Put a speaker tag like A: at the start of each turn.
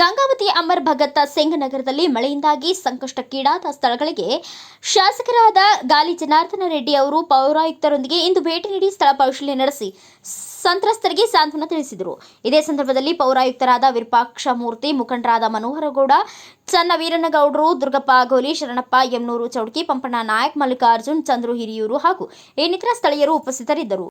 A: ಗಂಗಾವತಿ ಅಮರ್ ಭಗತ್ ಸಿಂಗ್ ನಗರದಲ್ಲಿ ಮಳೆಯಿಂದಾಗಿ ಸಂಕಷ್ಟಕ್ಕೀಡಾದ ಸ್ಥಳಗಳಿಗೆ ಶಾಸಕರಾದ ಗಾಲಿ ಜನಾರ್ದನ ರೆಡ್ಡಿ ಅವರು ಪೌರಾಯುಕ್ತರೊಂದಿಗೆ ಇಂದು ಭೇಟಿ ನೀಡಿ ಸ್ಥಳ ಪರಿಶೀಲನೆ ನಡೆಸಿ ಸಂತ್ರಸ್ತರಿಗೆ ಸಾಂತ್ವನ ತಿಳಿಸಿದರು. ಇದೇ ಸಂದರ್ಭದಲ್ಲಿ ಪೌರಾಯುಕ್ತರಾದ ವಿರೂಪಾಕ್ಷ ಮೂರ್ತಿ, ಮುಖಂಡರಾದ ಮನೋಹರಗೌಡ ಚನ್ನ ವೀರನಗೌಡರು ದುರ್ಗಪ್ಪ ಗೋಲಿ, ಶರಣಪ್ಪ ಯಮ್ನೂರು ಚೌಡ್ಕಿ, ಪಂಪಣ್ಣ ನಾಯಕ್, ಮಲ್ಲಿಕಾರ್ಜುನ್, ಚಂದ್ರು ಹಿರಿಯೂರು ಹಾಗೂ ಇನ್ನಿತರ ಸ್ಥಳೀಯರು ಉಪಸ್ಥಿತರಿದ್ದರು.